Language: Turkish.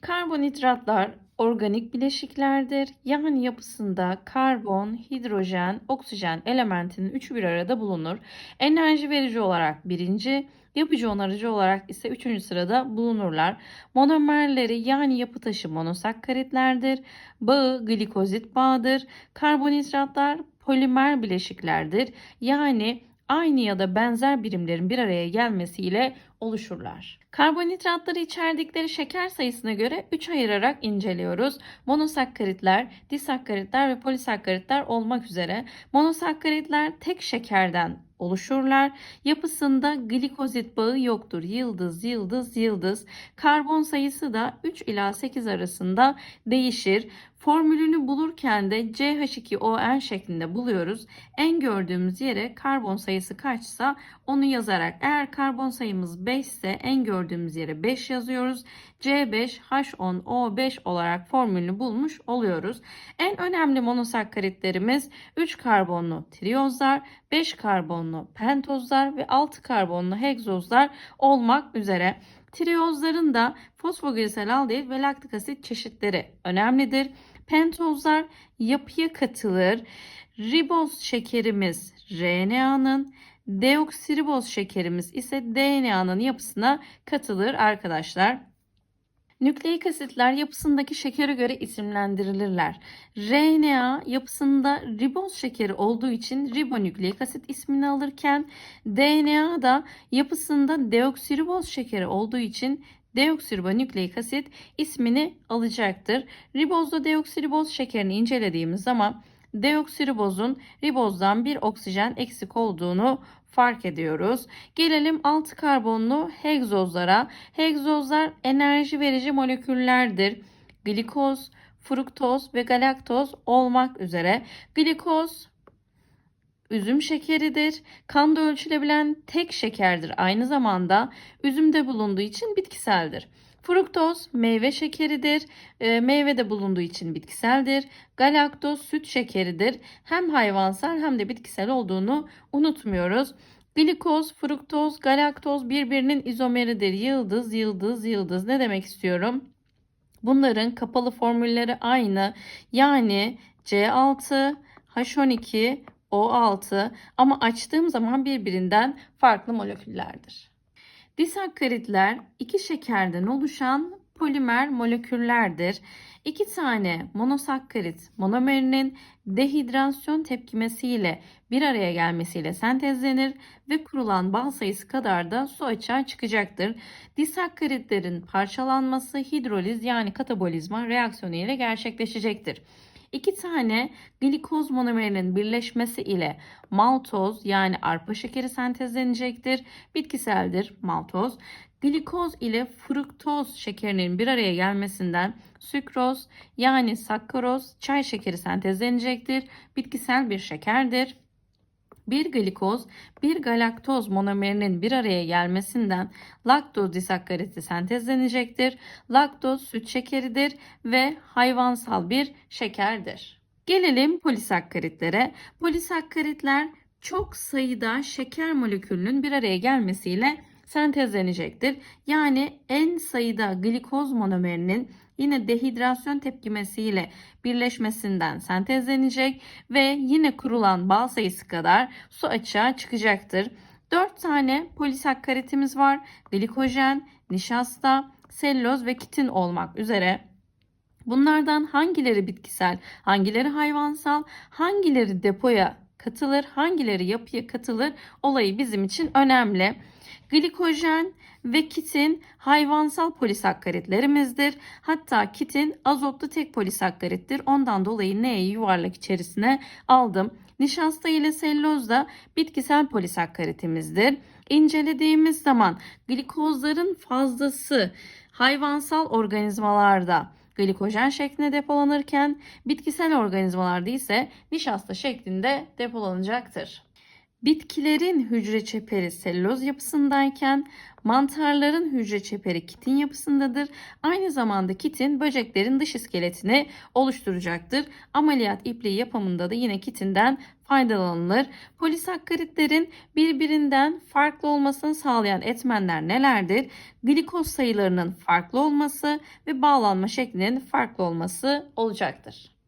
Karbonhidratlar organik bileşiklerdir. Yani yapısında karbon, hidrojen, oksijen elementinin üçü bir arada bulunur. Enerji verici olarak birinci, yapıcı onarıcı olarak ise üçüncü sırada bulunurlar. Monomerleri yani yapı taşı monosakkaritlerdir. Bağı glikozit bağıdır. Karbonhidratlar polimer bileşiklerdir. Yani aynı ya da benzer birimlerin bir araya gelmesiyle oluşurlar. Karbonhidratları içerdikleri şeker sayısına göre 3 ayırarak inceliyoruz. Monosakkaritler, disakkaritler ve polisakkaritler olmak üzere. Monosakkaritler tek şekerden oluşurlar. Yapısında glikozit bağı yoktur. Yıldız, yıldız, yıldız. Karbon sayısı da 3 ila 8 arasında değişir. Formülünü bulurken de CH2ON şeklinde buluyoruz. En gördüğümüz yere karbon sayısı kaçsa onu yazarak eğer karbon sayımız 5 ise en gördüğümüz yere 5 yazıyoruz. C5H10O5 olarak formülünü bulmuş oluyoruz. En önemli monosakkaritlerimiz 3 karbonlu triyozlar, 5 karbonlu pentozlar ve 6 karbonlu hegzozlar olmak üzere. Triyozların da fosfoglisel aldehit ve laktik asit çeşitleri önemlidir. Pentozlar yapıya katılır. Riboz şekerimiz RNA'nın, deoksiriboz şekerimiz ise DNA'nın yapısına katılır arkadaşlar. Nükleik asitler yapısındaki şekere göre isimlendirilirler. RNA yapısında riboz şekeri olduğu için ribonükleik asit ismini alırken DNA da yapısında deoksiriboz şekeri olduğu için deoksiribonükleik asit ismini alacaktır. Ribozda deoksiriboz şekerini incelediğimiz zaman deoksiribozun ribozdan bir oksijen eksik olduğunu fark ediyoruz. Gelelim 6 karbonlu hegzozlara. Hegzozlar enerji verici moleküllerdir. Glikoz, fruktoz ve galaktoz olmak üzere. Glikoz üzüm şekeridir. Kanda ölçülebilen tek şekerdir. Aynı zamanda üzümde bulunduğu için bitkiseldir. Fruktoz meyve şekeridir. E, meyvede bulunduğu için bitkiseldir. Galaktoz süt şekeridir. Hem hayvansal hem de bitkisel olduğunu unutmuyoruz. Glikoz, fruktoz, galaktoz birbirinin izomeridir. Yıldız, yıldız, yıldız. Ne demek istiyorum? Bunların kapalı formülleri aynı. Yani C6, H12, O6 ama açtığım zaman birbirinden farklı moleküllerdir. Disakkaritler iki şekerden oluşan polimer moleküllerdir. İki tane monosakkarit monomerinin dehidrasyon tepkimesiyle bir araya gelmesiyle sentezlenir ve kurulan bal sayısı kadar da su açığa çıkacaktır. Disakkaritlerin parçalanması hidroliz yani katabolizma reaksiyonu ile gerçekleşecektir. İki tane glikoz monomerinin birleşmesi ile maltoz yani arpa şekeri sentezlenecektir. Bitkiseldir maltoz. Glikoz ile fruktoz şekerinin bir araya gelmesinden sükroz yani sakkaroz çay şekeri sentezlenecektir. Bitkisel bir şekerdir. Bir glikoz, bir galaktoz monomerinin bir araya gelmesinden laktoz disakkariti sentezlenecektir. Laktoz süt şekeridir ve hayvansal bir şekerdir. Gelelim polisakkaritlere. Polisakkaritler çok sayıda şeker molekülünün bir araya gelmesiyle sentezlenecektir. Yani en sayıda glikoz monomerinin yine dehidrasyon tepkimesiyle birleşmesinden sentezlenecek ve yine kurulan bal sayısı kadar su açığa çıkacaktır. 4 tane polisakkaritimiz var. Glikojen, nişasta, selüloz ve kitin olmak üzere. Bunlardan hangileri bitkisel, hangileri hayvansal, hangileri depoya katılır, hangileri yapıya katılır olayı bizim için önemli. Glikojen ve kitin hayvansal polisakkaritlerimizdir. Hatta kitin azotlu tek polisakkarittir. Ondan dolayı N'yi yuvarlak içerisine aldım. Nişasta ile selüloz da bitkisel polisakkaritimizdir. İncelediğimiz zaman glikozların fazlası hayvansal organizmalarda glikojen şeklinde depolanırken bitkisel organizmalarda ise nişasta şeklinde depolanacaktır. Bitkilerin hücre çeperi selüloz yapısındayken mantarların hücre çeperi kitin yapısındadır. Aynı zamanda kitin böceklerin dış iskeletini oluşturacaktır. Ameliyat ipliği yapımında da yine kitinden faydalanılır. Polisakkaritlerin birbirinden farklı olmasını sağlayan etmenler nelerdir? Glikoz sayılarının farklı olması ve bağlanma şeklinin farklı olması olacaktır.